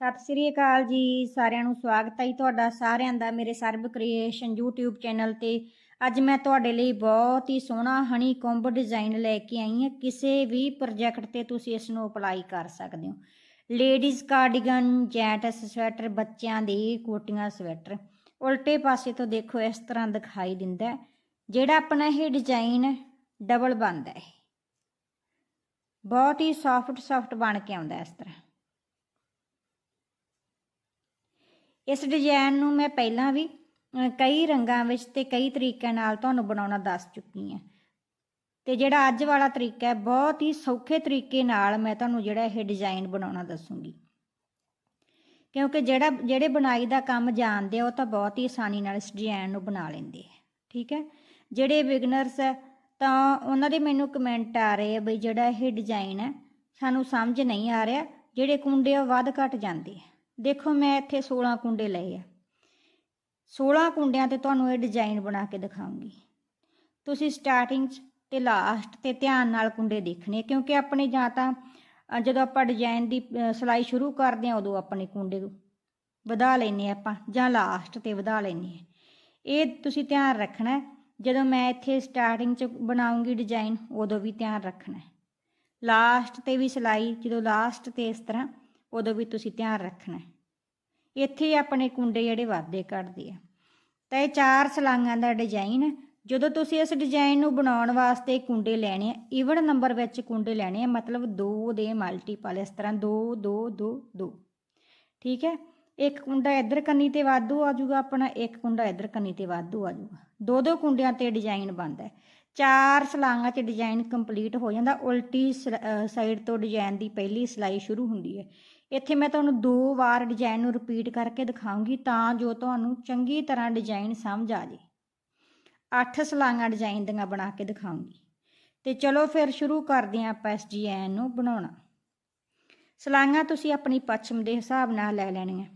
ਸਤਿ ਸ੍ਰੀ ਅਕਾਲ ਜੀ, ਸਾਰਿਆਂ ਨੂੰ ਸਵਾਗਤ ਹੈ ਜੀ ਤੁਹਾਡਾ, ਸਾਰਿਆਂ ਦਾ ਮੇਰੇ ਸਰਬ ਕ੍ਰੀਏਸ਼ਨ YouTube ਚੈਨਲ ਤੇ। ਅੱਜ ਮੈਂ ਤੁਹਾਡੇ ਲਈ ਬਹੁਤ ਹੀ ਸੋਹਣਾ ਹਨੀ ਕੰਬ ਡਿਜ਼ਾਈਨ ਲੈ ਕੇ ਆਈ ਹਾਂ। ਕਿਸੇ ਵੀ ਪ੍ਰੋਜੈਕਟ ਤੇ ਤੁਸੀਂ ਇਸ ਨੂੰ ਅਪਲਾਈ ਕਰ ਸਕਦੇ ਹੋ। ਲੇਡੀਜ਼ ਕਾਰਡੀਗਨ ਜੈਂਟਸ ਸਵੈਟਰ, ਬੱਚਿਆਂ ਦੀ ਕੋਟੀਆਂ ਸਵੈਟਰ। ਉਲਟੇ ਪਾਸੇ ਤੋਂ ਦੇਖੋ, ਇਸ ਤਰ੍ਹਾਂ ਦਿਖਾਈ ਦਿੰਦਾ ਜਿਹੜਾ ਆਪਣਾ ਇਹ ਡਿਜ਼ਾਈਨ ਡਬਲ ਬਣਦਾ ਹੈ। ਬਹੁਤ ਹੀ ਸੌਫਟ ਸੌਫਟ ਬਣ ਕੇ ਆਉਂਦਾ ਇਸ ਤਰ੍ਹਾਂ। ਇਸ ਡਿਜ਼ਾਈਨ ਨੂੰ ਮੈਂ ਪਹਿਲਾਂ ਵੀ ਕਈ ਰੰਗਾਂ ਵਿੱਚ ਤੇ ਕਈ ਤਰੀਕਿਆਂ ਨਾਲ ਤੁਹਾਨੂੰ ਬਣਾਉਣਾ ਦੱਸ ਚੁੱਕੀ ਹਾਂ। ਤੇ ਜਿਹੜਾ ਅੱਜ ਵਾਲਾ ਤਰੀਕਾ ਹੈ, ਬਹੁਤ ਹੀ ਸੌਖੇ ਤਰੀਕੇ ਨਾਲ ਮੈਂ ਤੁਹਾਨੂੰ ਜਿਹੜਾ ਇਹ ਡਿਜ਼ਾਈਨ ਬਣਾਉਣਾ ਦੱਸੂਗੀ। ਕਿਉਂਕਿ ਜਿਹੜਾ, ਜਿਹੜੇ ਬਣਾਈ ਦਾ ਕੰਮ ਜਾਣਦੇ ਆ, ਉਹ ਤਾਂ ਬਹੁਤ ਹੀ ਆਸਾਨੀ ਨਾਲ ਇਸ ਡਿਜ਼ਾਈਨ ਨੂੰ ਬਣਾ ਲੈਂਦੇ ਆ। ਠੀਕ ਹੈ? ਜਿਹੜੇ ਬਿਗਨਰਸ ਹੈ ਤਾਂ ਉਹਨਾਂ ਦੇ ਮੈਨੂੰ ਕਮੈਂਟ ਆ ਰਹੇ ਆ ਬਈ ਜਿਹੜਾ ਇਹ ਡਿਜ਼ਾਈਨ ਹੈ, ਸਾਨੂੰ ਸਮਝ ਨਹੀਂ ਆ ਰਿਹਾ, ਜਿਹੜੇ ਕੁੰਡੇ ਆ ਉਹ ਵੱਧ ਘਟ ਜਾਂਦੇ ਆ। ਦੇਖੋ ਮੈਂ ਇੱਥੇ 16 ਕੁੰਡੇ ਲਏ ਆ। 16 ਕੁੰਡਿਆਂ ਤੇ ਤੁਹਾਨੂੰ ਇਹ ਡਿਜ਼ਾਈਨ ਬਣਾ ਕੇ ਦਿਖਾਉਂਗੀ। ਤੁਸੀਂ ਸਟਾਰਟਿੰਗ 'ਚ ਤੇ ਲਾਸਟ ਤੇ ਧਿਆਨ ਨਾਲ ਕੁੰਡੇ ਦੇਖਣੇ ਕਿਉਂਕਿ ਆਪਣੇ ਜਾਂ ਤਾਂ ਜਦੋਂ ਆਪਾਂ ਡਿਜ਼ਾਈਨ ਦੀ ਸਿਲਾਈ ਸ਼ੁਰੂ ਕਰਦੇ ਹਾਂ ਉਦੋਂ ਆਪਣੇ ਕੁੰਡੇ ਵਧਾ ਲੈਨੇ ਆਪਾਂ, ਜਾਂ ਲਾਸਟ ਤੇ ਵਧਾ ਲੈਨੇ ਇਹ ਤੁਸੀਂ ਧਿਆਨ ਰੱਖਣਾ ਜਦੋਂ ਮੈਂ ਇੱਥੇ ਸਟਾਰਟਿੰਗ 'ਚ ਬਣਾਉਂਗੀ ਡਿਜ਼ਾਈਨ ਉਦੋਂ ਵੀ ਧਿਆਨ ਰੱਖਣਾ ਲਾਸਟ ਤੇ ਵੀ ਸਿਲਾਈ, ਜਦੋਂ ਲਾਸਟ ਤੇ ਇਸ ਤਰ੍ਹਾਂ ਉਦੋਂ ਵੀ ਤੁਸੀਂ ਧਿਆਨ ਰੱਖਣਾ ਇੱਥੇ ਹੀ ਆਪਣੇ ਕੁੰਡੇ ਜਿਹੜੇ ਵਾਧੇ ਕੱਢਦੇ ਆ। ਤਾਂ ਇਹ ਚਾਰ ਸਲਾਂਗਾਂ ਦਾ ਡਿਜ਼ਾਈਨ ਜਦੋਂ ਤੁਸੀਂ ਇਸ ਡਿਜ਼ਾਈਨ ਨੂੰ ਬਣਾਉਣ ਵਾਸਤੇ ਕੁੰਡੇ ਲੈਣੇ ਆ ਈਵਨ ਨੰਬਰ ਵਿੱਚ ਕੁੰਡੇ ਲੈਣੇ ਆ, ਮਤਲਬ 2 ਦੇ ਮਲਟੀਪਲ ਇਸ ਤਰ੍ਹਾਂ 2 2 2 2 ਠੀਕ ਹੈ? ਇੱਕ ਕੁੰਡਾ ਇੱਧਰ ਕੰਨੀ ਤੇ ਵਾਧੂ ਆ ਜਾਊਗਾ, ਆਪਣਾ ਇੱਕ ਕੁੰਡਾ ਇੱਧਰ ਕੰਨੀ ਤੇ ਵਾਧੂ ਆ ਜਾਊਗਾ। ਦੋ ਦੋ ਕੁੰਡਿਆਂ ਤੇ ਡਿਜ਼ਾਈਨ ਬਣਦਾ ਚਾਰ ਸਲਾਂਗਾਂ 'ਚ ਡਿਜ਼ਾਈਨ ਕੰਪਲੀਟ ਹੋ ਜਾਂਦਾ, ਉਲਟੀ ਸਾਈਡ ਤੋਂ ਡਿਜ਼ਾਈਨ ਦੀ ਪਹਿਲੀ ਸਿਲਾਈ ਸ਼ੁਰੂ ਹੁੰਦੀ ਹੈ। ਇੱਥੇ ਮੈਂ ਤੁਹਾਨੂੰ ਦੋ ਵਾਰ ਡਿਜ਼ਾਈਨ ਨੂੰ ਰਿਪੀਟ ਕਰਕੇ ਦਿਖਾਉਂਗੀ ਤਾਂ ਜੋ ਤੁਹਾਨੂੰ ਚੰਗੀ ਤਰ੍ਹਾਂ ਡਿਜ਼ਾਈਨ ਸਮਝ ਆ ਜੇ। ਅੱਠ ਸਲਾਂਗਾਂ ਡਿਜ਼ਾਈਨ ਦੀਆਂ ਬਣਾ ਕੇ ਦਿਖਾਉਂਗੀ। ਤੇ ਚਲੋ ਫਿਰ ਸ਼ੁਰੂ ਕਰਦੇ ਹਾਂ ਆਪਾਂ ਇਸ ਡਿਜ਼ਾਈਨ ਨੂੰ ਬਣਾਉਣਾ। ਸਲਾਂਗਾਂ ਤੁਸੀਂ ਆਪਣੀ ਪੱਛਮ ਦੇ ਹਿਸਾਬ ਨਾਲ ਲੈ ਲੈਣੀਆਂ।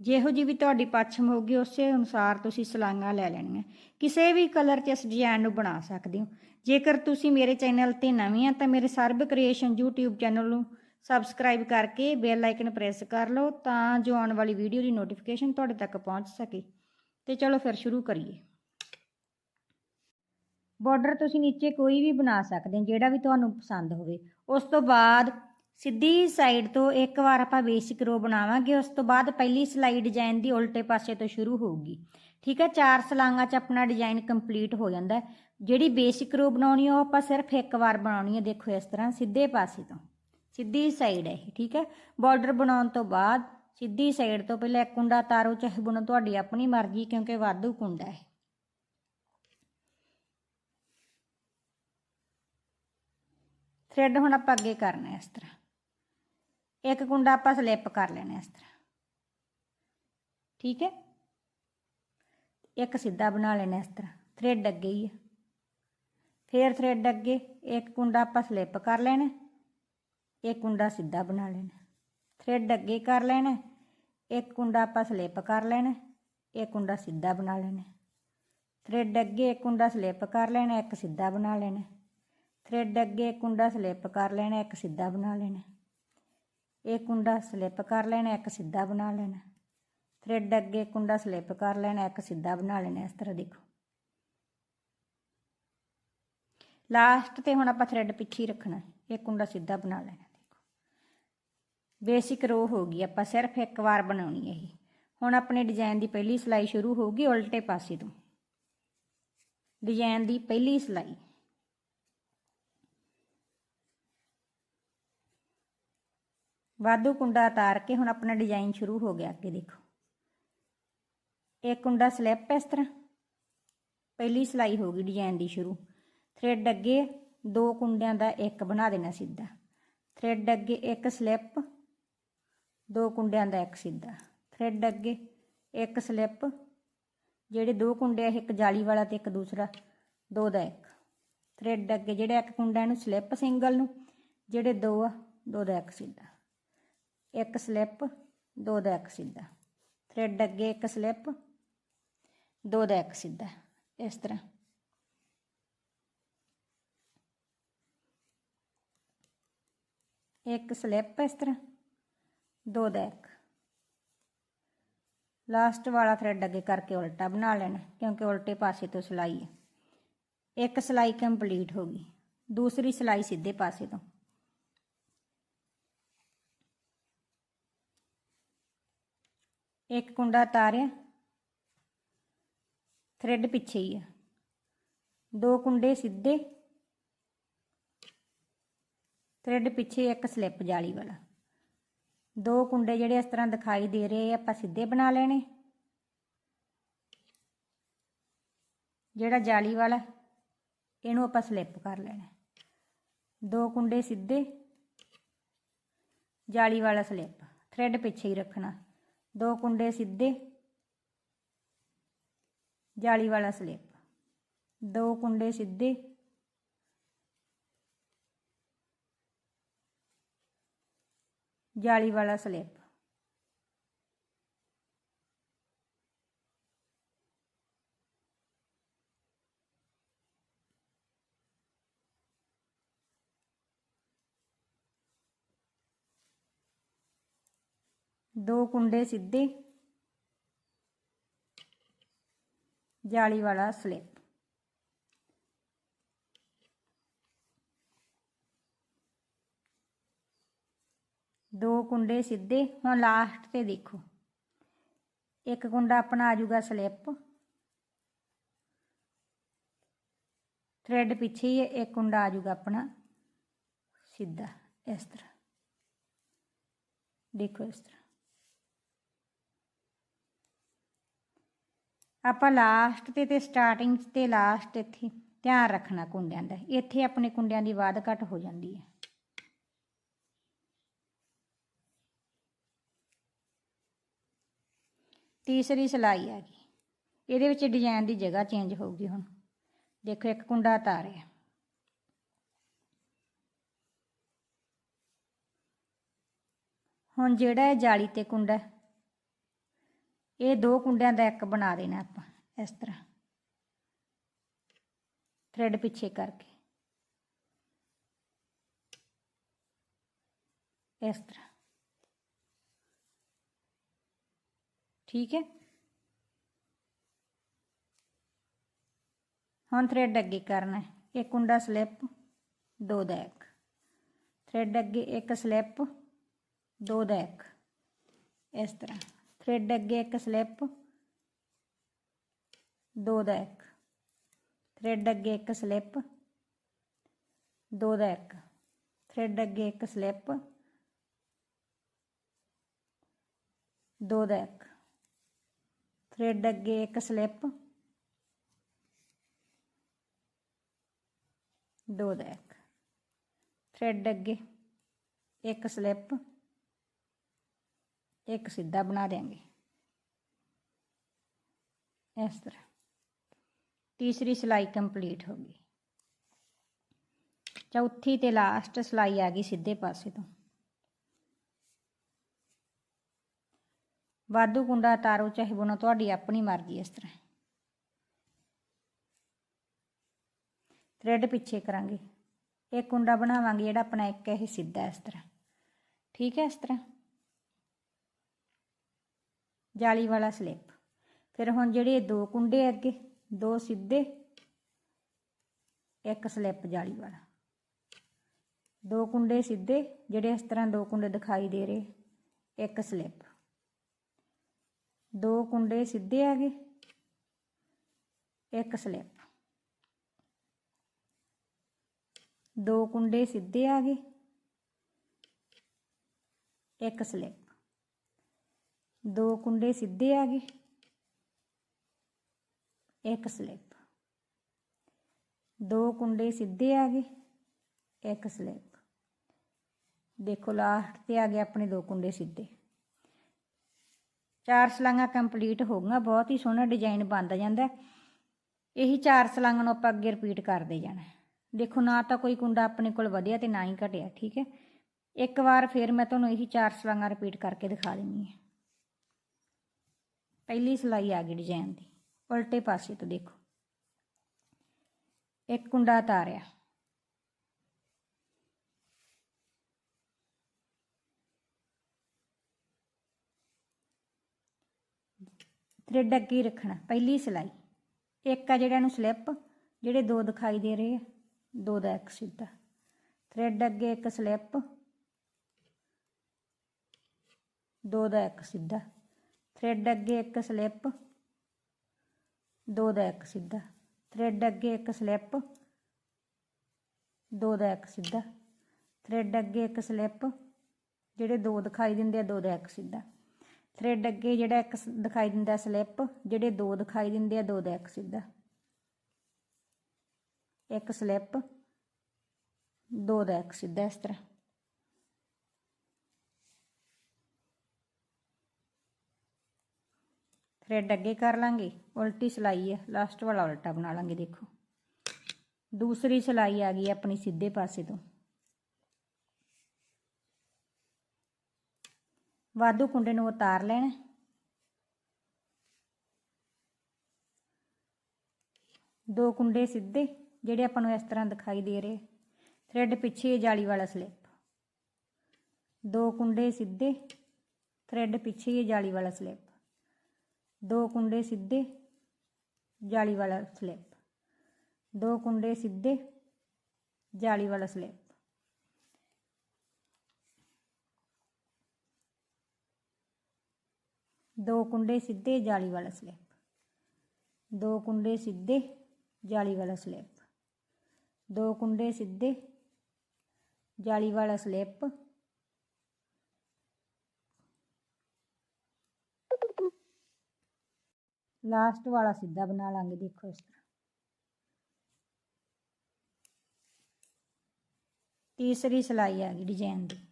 ਜਿਹੋ ਜੀ ਵੀ ਤੁਹਾਡੀ ਪੱਛਮ ਹੋਗੀ ਉਸੇ ਅਨੁਸਾਰ ਤੁਸੀਂ ਸਲਾਂਗਾਂ ਲੈ ਲੈਣੀਆਂ। ਕਿਸੇ ਵੀ ਕਲਰ 'ਚ ਇਸ ਡਿਜ਼ਾਈਨ ਨੂੰ ਬਣਾ ਸਕਦੇ ਹੋ। ਜੇਕਰ ਤੁਸੀਂ ਮੇਰੇ ਚੈਨਲ ਤੇ ਨਵੇਂ ਆ ਤਾਂ ਮੇਰੇ ਸਰਬ ਕ੍ਰੀਏਸ਼ਨ YouTube ਚੈਨਲ ਨੂੰ ਸਬਸਕ੍ਰਾਈਬ ਕਰਕੇ ਬੈਲ ਆਈਕਨ ਪ੍ਰੈਸ ਕਰ ਲਓ ਤਾਂ ਜੋ ਆਉਣ ਵਾਲੀ ਵੀਡੀਓ ਦੀ ਨੋਟੀਫਿਕੇਸ਼ਨ ਤੁਹਾਡੇ ਤੱਕ ਪਹੁੰਚ ਸਕੇ। ਤੇ ਚਲੋ ਫਿਰ ਸ਼ੁਰੂ ਕਰੀਏ। ਬਾਰਡਰ ਤੁਸੀਂ ਨੀਚੇ ਕੋਈ ਵੀ ਬਣਾ ਸਕਦੇ ਹੋ, ਜਿਹੜਾ ਵੀ ਤੁਹਾਨੂੰ ਪਸੰਦ ਹੋਵੇ। ਉਸ ਤੋਂ ਬਾਅਦ ਸਿੱਧੀ ਸਾਈਡ ਤੋਂ ਇੱਕ ਵਾਰ ਆਪਾਂ ਬੇਸਿਕ ਰੋ ਬਣਾਵਾਂਗੇ, ਉਸ ਤੋਂ ਬਾਅਦ ਪਹਿਲੀ ਸਿਲਾਈ ਡਿਜ਼ਾਈਨ ਦੀ ਉਲਟੇ ਪਾਸੇ ਤੋਂ ਸ਼ੁਰੂ ਹੋਊਗੀ। ਠੀਕ ਹੈ, ਚਾਰ ਸਲਾਂਗਾਂ 'ਚ ਆਪਣਾ ਡਿਜ਼ਾਈਨ ਕੰਪਲੀਟ ਹੋ ਜਾਂਦਾ ਜਿਹੜੀ ਬੇਸਿਕ ਰੋ ਬਣਾਉਣੀ ਆ, ਉਹ ਆਪਾਂ ਸਿਰਫ ਇੱਕ ਵਾਰ ਬਣਾਉਣੀ ਹੈ ਦੇਖੋ ਇਸ ਤਰ੍ਹਾਂ ਸਿੱਧੇ ਪਾਸੇ ਤੋਂ। ਸਿੱਧੀ ਸਾਈਡ ਹੈ ਇਹ, ਠੀਕ ਹੈ? ਬਾਰਡਰ ਬਣਾਉਣ ਤੋਂ ਬਾਅਦ ਸਿੱਧੀ ਸਾਈਡ ਤੋਂ ਪਹਿਲਾਂ ਇੱਕ ਕੁੰਡਾ ਤਾਰੋ, ਚਾਹੇ ਬੁਣੋ ਤੁਹਾਡੀ ਆਪਣੀ ਮਰਜ਼ੀ, ਕਿਉਂਕਿ ਵਾਧੂ ਕੁੰਡਾ ਹੈ। ਥ੍ਰੈਡ ਹੁਣ ਆਪਾਂ ਅੱਗੇ ਕਰਨਾ ਇਸ ਤਰ੍ਹਾਂ। ਇੱਕ ਕੁੰਡਾ ਆਪਾਂ ਸਲਿੱਪ ਕਰ ਲੈਣਾ ਇਸ ਤਰ੍ਹਾਂ। ਠੀਕ ਹੈ? ਇੱਕ ਸਿੱਧਾ ਬਣਾ ਲੈਣਾ ਇਸ ਤਰ੍ਹਾਂ। ਥ੍ਰੈਡ ਅੱਗੇ ਹੀ ਹੈ। ਫੇਰ ਥ੍ਰੈਡ ਅੱਗੇ ਇੱਕ ਕੁੰਡਾ ਆਪਾਂ ਸਲਿੱਪ ਕਰ ਲੈਣਾ ਇਹ ਕੁੰਡਾ ਸਿੱਧਾ ਬਣਾ ਲੈਣਾ। ਥ੍ਰੈਡ ਅੱਗੇ ਕਰ ਲੈਣਾ ਇੱਕ ਕੁੰਡਾ ਆਪਾਂ ਸਲਿੱਪ ਕਰ ਲੈਣਾ, ਇਹ ਕੁੰਡਾ ਸਿੱਧਾ ਬਣਾ ਲੈਣਾ। ਥ੍ਰੈਡ ਅੱਗੇ ਇੱਕ ਕੁੰਡਾ ਸਲਿੱਪ ਕਰ ਲੈਣਾ, ਇੱਕ ਸਿੱਧਾ ਬਣਾ ਲੈਣਾ। ਥ੍ਰੈਡ ਅੱਗੇ ਇੱਕ ਕੁੰਡਾ ਸਲਿੱਪ ਕਰ ਲੈਣਾ, ਇੱਕ ਸਿੱਧਾ ਬਣਾ ਲੈਣਾ। ਇਹ ਕੁੰਡਾ ਸਲਿੱਪ ਕਰ ਲੈਣਾ, ਇੱਕ ਸਿੱਧਾ ਬਣਾ ਲੈਣਾ। ਥ੍ਰੈਡ ਅੱਗੇ ਕੁੰਡਾ ਸਲਿੱਪ ਕਰ ਲੈਣਾ, ਇੱਕ ਸਿੱਧਾ ਬਣਾ ਲੈਣਾ, ਇਸ ਤਰ੍ਹਾਂ ਦੇਖੋ। ਲਾਸਟ ਤੇ ਹੁਣ ਆਪਾਂ ਥ੍ਰੈਡ ਪਿੱਛੇ ਰੱਖਣਾ, ਇਹ ਕੁੰਡਾ ਸਿੱਧਾ ਬਣਾ ਲੈਣਾ। ਬੇਸਿਕ ਰੋ ਹੋ ਗਈ, ਆਪਾਂ ਸਿਰਫ ਇੱਕ ਵਾਰ ਬਣਾਉਣੀ ਹੈ ਇਹ। ਹੁਣ ਆਪਣੇ ਡਿਜ਼ਾਈਨ ਦੀ ਪਹਿਲੀ ਸਿਲਾਈ ਸ਼ੁਰੂ ਹੋਊਗੀ ਉਲਟੇ ਪਾਸੇ ਤੋਂ। ਡਿਜ਼ਾਈਨ ਦੀ ਪਹਿਲੀ ਸਿਲਾਈ। ਵਾਧੂ ਕੁੰਡਾ ਉਤਾਰ ਕੇ ਹੁਣ ਆਪਣਾ ਡਿਜ਼ਾਈਨ ਸ਼ੁਰੂ ਹੋ ਗਿਆ, ਅੱਗੇ ਦੇਖੋ। ਇਹ ਕੁੰਡਾ ਸਲਿੱਪ ਇਸ ਤਰ੍ਹਾਂ। ਪਹਿਲੀ ਸਿਲਾਈ ਹੋ ਗਈ ਡਿਜ਼ਾਈਨ ਦੀ ਸ਼ੁਰੂ। ਥ੍ਰੈਡ ਅੱਗੇ ਦੋ ਕੁੰਡਿਆਂ ਦਾ ਇੱਕ ਬਣਾ ਦੇਣਾ ਸਿੱਧਾ। ਥ੍ਰੈਡ ਅੱਗੇ ਇੱਕ ਸਲਿੱਪ ਦੋ ਕੁੰਡਿਆਂ ਦਾ ਇੱਕ ਸਿੱਧਾ ਥ੍ਰੈਡ ਅੱਗੇ ਇੱਕ ਸਲਿੱਪ ਜਿਹੜੇ ਦੋ ਕੁੰਡੇ ਆ ਇੱਕ ਜਾਲੀ ਵਾਲਾ ਤੇ ਇੱਕ ਦੂਸਰਾ ਦੋ ਦਾ ਇੱਕ ਥ੍ਰੈਡ ਅੱਗੇ ਜਿਹੜੇ ਇੱਕ ਕੁੰਡਾ ਇਹਨੂੰ ਸਲਿੱਪ ਸਿੰਗਲ ਨੂੰ, ਜਿਹੜੇ ਦੋ ਆ, ਦੋ ਦਾ ਇੱਕ ਸਿੱਧਾ, ਇੱਕ ਸਲਿੱਪ ਦੋ ਦਾ ਇੱਕ ਸਿੱਧਾ ਥ੍ਰੈਡ ਅੱਗੇ ਇੱਕ ਸਲਿੱਪ ਦੋ ਦਾ ਇੱਕ ਸਿੱਧਾ, ਇਸ ਤਰ੍ਹਾਂ। ਇੱਕ ਸਲਿੱਪ ਇਸ ਤਰ੍ਹਾਂ। ਦੋ ਦਾ ਇੱਕ ਲਾਸਟ ਵਾਲਾ ਥਰੈਡ ਅੱਗੇ ਕਰਕੇ ਉਲਟਾ ਬਣਾ ਲੈਣਾ, ਕਿਉਂਕਿ ਉਲਟੇ ਪਾਸੇ ਤੋਂ ਸਿਲਾਈ ਹੈ। ਇੱਕ ਸਿਲਾਈ ਕੰਪਲੀਟ ਹੋ ਗਈ, ਦੂਸਰੀ ਸਿਲਾਈ ਸਿੱਧੇ ਪਾਸੇ ਤੋਂ। ਇੱਕ ਕੁੰਡਾ ਤਾਰਿਆ ਥਰੈਡ ਪਿੱਛੇ ਹੀ ਆ। ਦੋ ਕੁੰਡੇ ਸਿੱਧੇ ਥ੍ਰੈਡ ਪਿੱਛੇ ਇੱਕ ਸਲਿੱਪ ਜਾਲੀ ਵਾਲਾ। ਦੋ ਕੁੰਡੇ ਜਿਹੜੇ ਇਸ ਤਰ੍ਹਾਂ ਦਿਖਾਈ ਦੇ ਰਹੇ ਆਪਾਂ ਸਿੱਧੇ ਬਣਾ ਲੈਣੇ। ਜਿਹੜਾ ਜਾਲੀ ਵਾਲਾ, ਇਹਨੂੰ ਆਪਾਂ ਸਲਿੱਪ ਕਰ ਲੈਣਾ। ਦੋ ਕੁੰਡੇ ਸਿੱਧੇ, ਜਾਲੀ ਵਾਲਾ ਸਲਿੱਪ, ਥ੍ਰੈਡ ਪਿੱਛੇ ਹੀ ਰੱਖਣਾ। ਦੋ ਕੁੰਡੇ ਸਿੱਧੇ, ਜਾਲੀ ਵਾਲਾ ਸਲਿੱਪ। ਦੋ ਕੁੰਡੇ ਸਿੱਧੇ ਜਾਲੀ ਵਾਲਾ ਸਲਿੱਪ ਦੋ ਕੁੰਡੇ ਸਿੱਧੇ। ਜਾਲੀ ਵਾਲਾ ਸਲਿੱਪ ਦੋ ਕੁੰਡੇ ਸਿੱਧੇ, ਹੁਣ ਲਾਸਟ ਤੇ ਦੇਖੋ। ਇੱਕ ਕੁੰਡਾ ਆਪਣਾ ਆ ਜਾਊਗਾ ਸਲਿੱਪ। ਥ੍ਰੈਡ ਪਿੱਛੇ ਹੀ ਹੈ, ਇੱਕ ਕੁੰਡਾ ਆ ਜਾਊਗਾ ਆਪਣਾ ਸਿੱਧਾ, ਇਸ ਤਰ੍ਹਾਂ। ਦੇਖੋ ਇਸ ਤਰ੍ਹਾਂ। ਆਪਾਂ ਲਾਸਟ ਤੇ ਤੇ ਸਟਾਰਟਿੰਗ ਤੇ ਲਾਸਟ ਇੱਥੇ ਧਿਆਨ ਰੱਖਣਾ ਕੁੰਡਿਆਂ ਦਾ। ਇੱਥੇ ਆਪਣੇ ਕੁੰਡਿਆਂ ਦੀ ਵਾਧ ਘਟ ਹੋ ਜਾਂਦੀ ਹੈ। ਤੀਸਰੀ ਸਿਲਾਈ ਆ ਗਈ ਇਹਦੇ ਵਿੱਚ ਡਿਜ਼ਾਈਨ ਦੀ ਜਗ੍ਹਾ ਚੇਂਜ ਹੋਊਗੀ ਹੁਣ। ਦੇਖੋ, ਇੱਕ ਕੁੰਡਾ ਤਾਰਿਆ ਹੁਣ ਜਿਹੜਾ ਇਹ ਜਾਲੀ ਤੇ ਕੁੰਡਾ ਇਹ ਦੋ ਕੁੰਡਿਆਂ ਦਾ ਇੱਕ ਬਣਾ ਦੇਣਾ ਆਪਾਂ, ਇਸ ਤਰ੍ਹਾਂ। ਥ੍ਰੈਡ ਪਿੱਛੇ ਕਰਕੇ। ਇਸ ਤਰ੍ਹਾਂ। ਠੀਕ ਹੈ ਹੁਣ ਥ੍ਰੈਡ ਅੱਗੇ ਕਰਨਾ ਹੈ ਇੱਕ ਕੁੰਡਾ ਸਲਿੱਪ ਦੋ ਦਾ ਇੱਕ ਥ੍ਰੈਡ ਅੱਗੇ ਇੱਕ ਸਲਿੱਪ ਦੋ ਦਾ ਇੱਕ ਇਸ ਤਰ੍ਹਾਂ ਥ੍ਰੈਡ ਅੱਗੇ ਇੱਕ ਸਲਿੱਪ ਦੋ ਦਾ ਇੱਕ ਥ੍ਰੈਡ ਅੱਗੇ ਇੱਕ ਸਲਿੱਪ ਦੋ ਦਾ ਇੱਕ ਥ੍ਰੈਡ ਅੱਗੇ ਇੱਕ ਸਲਿੱਪ ਦੋ ਦਾ ਇੱਕ ਥ੍ਰੈਡ ਅੱਗੇ ਇੱਕ ਸਲਿੱਪ। ਦੋ ਦਾ ਇੱਕ ਥ੍ਰੈਡ ਅੱਗੇ ਇੱਕ ਸਲਿੱਪ। ਇੱਕ ਸਿੱਧਾ ਬਣਾ ਦੇਾਂਗੇ ਇਸ ਤਰ੍ਹਾਂ। ਤੀਸਰੀ ਸਿਲਾਈ ਕੰਪਲੀਟ ਹੋ ਗਈ। ਚੌਥੀ ਤੇ ਲਾਸਟ ਸਿਲਾਈ ਆ ਗਈ ਸਿੱਧੇ ਪਾਸੇ ਤੋਂ। ਵਾਧੂ ਕੁੰਡਾ ਤਾਰੋ, ਚਾਹੇ ਬੁਣੋ, ਤੁਹਾਡੀ ਆਪਣੀ ਮਰਜ਼ੀ ਇਸ ਤਰ੍ਹਾਂ ਥ੍ਰੈਡ ਪਿੱਛੇ ਕਰਾਂਗੇ। ਇੱਕ ਕੁੰਡਾ ਬਣਾਵਾਂਗੇ, ਜਿਹੜਾ ਆਪਣਾ ਇੱਕ ਇਹ ਸਿੱਧਾ ਇਸ ਤਰ੍ਹਾਂ। ਠੀਕ ਹੈ ਇਸ ਤਰ੍ਹਾਂ? ਜਾਲੀ ਵਾਲਾ ਸਲਿੱਪ ਫਿਰ ਹੁਣ ਜਿਹੜੇ ਦੋ ਕੁੰਡੇ ਅੱਗੇ, ਦੋ ਸਿੱਧੇ, ਇੱਕ ਸਲਿੱਪ ਜਾਲੀ ਵਾਲਾ। ਦੋ ਕੁੰਡੇ ਸਿੱਧੇ, ਜਿਹੜੇ ਇਸ ਤਰ੍ਹਾਂ ਦੋ ਕੁੰਡੇ ਦਿਖਾਈ ਦੇ ਰਹੇ, ਇੱਕ ਸਲਿੱਪ ਦੋ ਕੁੰਡੇ ਸਿੱਧੇ ਹੈਗੇ ਇੱਕ ਸਲਿੱਪ। ਦੋ ਕੁੰਡੇ ਸਿੱਧੇ ਆ ਗਏ, ਇੱਕ ਸਲਿੱਪ। ਦੋ ਕੁੰਡੇ ਸਿੱਧੇ ਆ ਗਏ, ਇੱਕ ਸਲਿੱਪ। ਦੋ ਕੁੰਡੇ ਸਿੱਧੇ ਆ ਗਏ, ਇੱਕ ਸਲਿੱਪ। ਦੇਖੋ ਲਾਸਟ ਤੇ ਆ ਗਏ ਆਪਣੇ ਦੋ ਕੁੰਡੇ ਸਿੱਧੇ। ਚਾਰ ਸਲਾਂਗਾ ਕੰਪਲੀਟ ਹੋ ਗਈਆਂ, ਬਹੁਤ ਹੀ ਸੋਹਣਾ ਡਿਜ਼ਾਈਨ ਬਣਦਾ ਜਾਂਦਾ ਇਹੀ ਚਾਰ ਸਲਾਂਗਾਂ ਨੂੰ ਆਪਾਂ ਅੱਗੇ ਰਿਪੀਟ ਕਰਦੇ ਜਾਣਾ ਦੇਖੋ, ਨਾ ਤਾਂ ਕੋਈ ਕੁੰਡਾ ਆਪਣੇ ਕੋਲ ਵਧਿਆ ਤੇ ਨਾ ਹੀ ਘਟਿਆ, ਠੀਕ ਹੈ? ਇੱਕ ਵਾਰ ਫਿਰ ਮੈਂ ਤੁਹਾਨੂੰ ਇਹੀ ਚਾਰ ਸਲਾਂਗਾਂ ਰਿਪੀਟ ਕਰਕੇ ਦਿਖਾ ਦਿੰਨੀ ਹੈ। ਪਹਿਲੀ ਸਲਾਈ ਆ ਗਈ ਡਿਜ਼ਾਈਨ ਦੀ, ਉਲਟੇ ਪਾਸੇ ਤੋਂ ਦੇਖੋ। ਇੱਕ ਕੁੰਡਾ ਤਾਰਿਆ ਥ੍ਰੈਡ ਅੱਗੇ ਰੱਖਣਾ, ਪਹਿਲੀ ਸਿਲਾਈ। ਇੱਕ ਆ ਜਿਹੜਾ ਨੂੰ ਸਲਿੱਪ ਜਿਹੜੇ ਦੋ ਦਿਖਾਈ ਦੇ ਰਹੇ ਆ, ਦੋ ਦਾ ਇੱਕ ਸਿੱਧਾ। ਥ੍ਰੈਡ ਅੱਗੇ ਇੱਕ ਸਲਿੱਪ ਦੋ ਦਾ ਇੱਕ ਸਿੱਧਾ। ਥ੍ਰੈਡ ਅੱਗੇ ਇੱਕ ਸਲਿੱਪ ਦੋ ਦਾ ਇੱਕ ਸਿੱਧਾ। ਥ੍ਰੈਡ ਅੱਗੇ ਇੱਕ ਸਲਿੱਪ ਦੋ ਦਾ ਇੱਕ ਸਿੱਧਾ। ਥ੍ਰੈਡ ਅੱਗੇ ਇੱਕ ਸਲਿੱਪ ਜਿਹੜੇ ਦੋ ਦਿਖਾਈ ਦਿੰਦੇ ਆ, ਦੋ ਦਾ ਇੱਕ ਸਿੱਧਾ। ਥ੍ਰੈਡ ਅੱਗੇ ਜਿਹੜਾ ਇੱਕ ਦਿਖਾਈ ਦਿੰਦਾ ਸਲਿੱਪ ਜਿਹੜੇ ਦੋ ਦਿਖਾਈ ਦਿੰਦੇ ਆ, ਦੋ ਦਾ ਇੱਕ ਸਿੱਧਾ। ਇੱਕ ਸਲਿੱਪ ਦੋ ਦਾ ਇੱਕ ਸਿੱਧਾ ਇਸ ਤਰ੍ਹਾਂ। ਥ੍ਰੈਡ ਅੱਗੇ ਕਰ ਲਾਂਗੇ, ਉਲਟੀ ਸਿਲਾਈ ਹੈ ਲਾਸਟ ਵਾਲਾ ਉਲਟਾ ਬਣਾ ਲਾਂਗੇ, ਦੇਖੋ। ਦੂਸਰੀ ਸਿਲਾਈ ਆ ਗਈ ਆਪਣੀ ਸਿੱਧੇ ਪਾਸੇ ਤੋਂ। ਵਾਧੂ ਕੁੰਡੇ ਨੂੰ ਉਤਾਰ ਲੈਣਾ। ਦੋ ਕੁੰਡੇ ਸਿੱਧੇ, ਜਿਹੜੇ ਆਪਾਂ ਨੂੰ ਇਸ ਤਰ੍ਹਾਂ ਦਿਖਾਈ ਦੇ ਰਹੇ। ਥ੍ਰੈਡ ਪਿੱਛੇ ਜਾਲੀ ਵਾਲਾ ਸਲਿੱਪ। ਦੋ ਕੁੰਡੇ ਸਿੱਧੇ, ਥ੍ਰੈਡ ਪਿੱਛੇ ਹੀ ਜਾਲੀ ਵਾਲਾ ਸਲਿੱਪ। ਦੋ ਕੁੰਡੇ ਸਿੱਧੇ, ਜਾਲੀ ਵਾਲਾ ਸਲਿੱਪ। ਦੋ ਕੁੰਡੇ ਸਿੱਧੇ, ਜਾਲੀ ਵਾਲਾ ਸਲਿੱਪ। ਦੋ ਕੁੰਡੇ ਸਿੱਧੇ, ਜਾਲੀ ਵਾਲਾ ਸਲਿੱਪ ਦੋ ਕੁੰਡੇ ਸਿੱਧੇ, ਜਾਲੀ ਵਾਲਾ ਸਲਿੱਪ ਦੋ ਕੁੰਡੇ ਸਿੱਧੇ, ਜਾਲੀ ਵਾਲਾ ਸਲਿੱਪ ਲਾਸਟ ਵਾਲਾ ਸਿੱਧਾ ਬਣਾ ਲਾਂਗੇ, ਦੇਖੋ ਇਸ ਤਰ੍ਹਾਂ। ਤੀਸਰੀ ਸਿਲਾਈ ਆ ਗਈ, ਡਿਜ਼ਾਈਨ ਦੀ।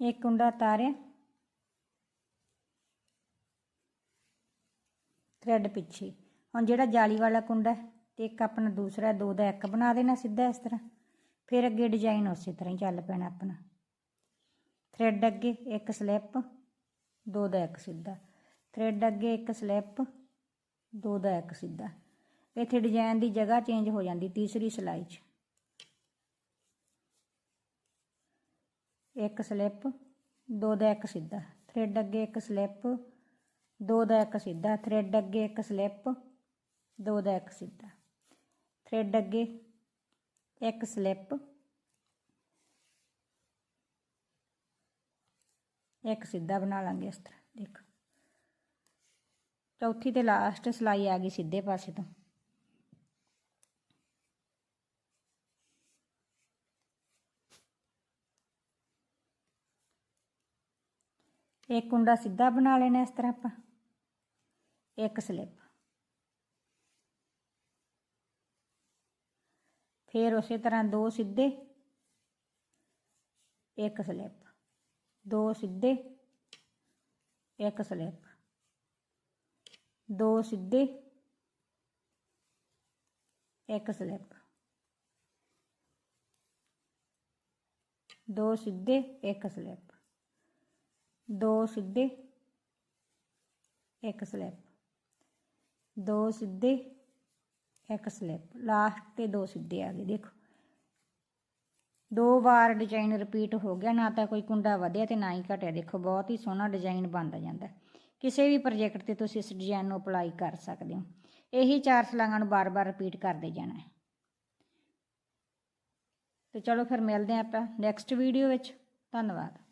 ਇੱਕ ਕੁੰਡਾ ਤਾਰਿਆ। ਥ੍ਰੈਡ ਪਿੱਛੇ। ਹੁਣ ਜਿਹੜਾ ਜਾਲੀ ਵਾਲਾ ਕੁੰਡਾ ਹੈ ਤੇ ਇੱਕ ਆਪਣਾ ਦੂਸਰਾ ਦੋ ਦਾ ਇੱਕ ਬਣਾ ਦੇਣਾ ਸਿੱਧਾ ਇਸ ਤਰ੍ਹਾਂ। ਫਿਰ ਅੱਗੇ ਡਿਜ਼ਾਈਨ ਉਸੇ ਤਰ੍ਹਾਂ ਹੀ ਚੱਲ ਪੈਣਾ ਆਪਣਾ। ਥ੍ਰੈਡ ਅੱਗੇ ਇੱਕ ਸਲਿੱਪ ਦੋ ਦਾ ਇੱਕ ਸਿੱਧਾ। ਥ੍ਰੈਡ ਅੱਗੇ ਇੱਕ ਸਲਿੱਪ ਦੋ ਦਾ ਇੱਕ ਸਿੱਧਾ। ਇੱਥੇ ਡਿਜ਼ਾਈਨ ਦੀ ਜਗ੍ਹਾ ਚੇਂਜ ਹੋ ਜਾਂਦੀ ਤੀਸਰੀ ਸਿਲਾਈ 'ਚ। ਇੱਕ ਸਲਿੱਪ, ਦੋ ਦਾ ਇੱਕ ਸਿੱਧਾ। ਥ੍ਰੈਡ ਅੱਗੇ ਇੱਕ ਸਲਿੱਪ, ਦੋ ਦਾ ਇੱਕ ਸਿੱਧਾ। ਥ੍ਰੈਡ ਅੱਗੇ ਇੱਕ ਸਲਿੱਪ, ਦੋ ਦਾ ਇੱਕ ਸਿੱਧਾ। ਥ੍ਰੈਡ ਅੱਗੇ ਇੱਕ ਸਲਿੱਪ, ਇੱਕ ਸਿੱਧਾ ਬਣਾ ਲਾਂਗੇ ਇਸ ਤਰ੍ਹਾਂ। ਦੇਖੋ। ਚੌਥੀ ਤੇ ਲਾਸਟ ਸਿਲਾਈ ਆ ਗਈ ਸਿੱਧੇ ਪਾਸੇ ਤੋਂ। ਇੱਕ ਕੁੰਡਾ ਸਿੱਧਾ ਬਣਾ ਲੈਣਾ ਇਸ ਤਰ੍ਹਾਂ ਆਪਾਂ, ਇੱਕ ਸਲਿੱਪ। ਫਿਰ ਉਸੇ ਤਰ੍ਹਾਂ ਦੋ ਸਿੱਧੇ, ਇੱਕ ਸਲਿੱਪ। ਦੋ ਸਿੱਧੇ, ਇੱਕ ਸਲਿੱਪ। ਦੋ ਸਿੱਧੇ, ਇੱਕ ਸਲਿੱਪ। ਦੋ ਸਿੱਧੇ, ਇੱਕ ਸਲਿੱਪ। ਦੋ ਸਿੱਧੇ, ਇੱਕ ਸਲੈਪ। ਦੋ ਸਿੱਧੇ, ਇੱਕ ਸਲੈਪ। ਲਾਸਟ ਤੇ ਦੋ ਸਿੱਧੇ ਆ ਗਏ, ਦੇਖੋ। ਦੋ ਵਾਰ ਡਿਜ਼ਾਈਨ ਰਿਪੀਟ ਹੋ ਗਿਆ, ਨਾ ਤਾਂ ਕੋਈ ਕੁੰਡਾ ਵਧਿਆ ਤੇ ਨਾ ਹੀ ਘਟਿਆ। ਦੇਖੋ, ਬਹੁਤ ਹੀ ਸੋਹਣਾ ਡਿਜ਼ਾਈਨ ਬਣਦਾ ਜਾਂਦਾ। ਕਿਸੇ ਵੀ ਪ੍ਰੋਜੈਕਟ ਤੇ ਤੁਸੀਂ ਇਸ ਡਿਜ਼ਾਈਨ ਨੂੰ ਅਪਲਾਈ ਕਰ ਸਕਦੇ ਹੋ। ਇਹੀ ਚਾਰ ਸਲਾਂਗਾਂ ਨੂੰ ਬਾਰ-ਬਾਰ ਰਿਪੀਟ ਕਰਦੇ ਜਾਣਾ ਹੈ। ਤੇ ਚਲੋ ਫਿਰ ਮਿਲਦੇ ਹਾਂ ਆਪਾਂ ਨੈਕਸਟ ਵੀਡੀਓ ਵਿੱਚ। ਧੰਨਵਾਦ।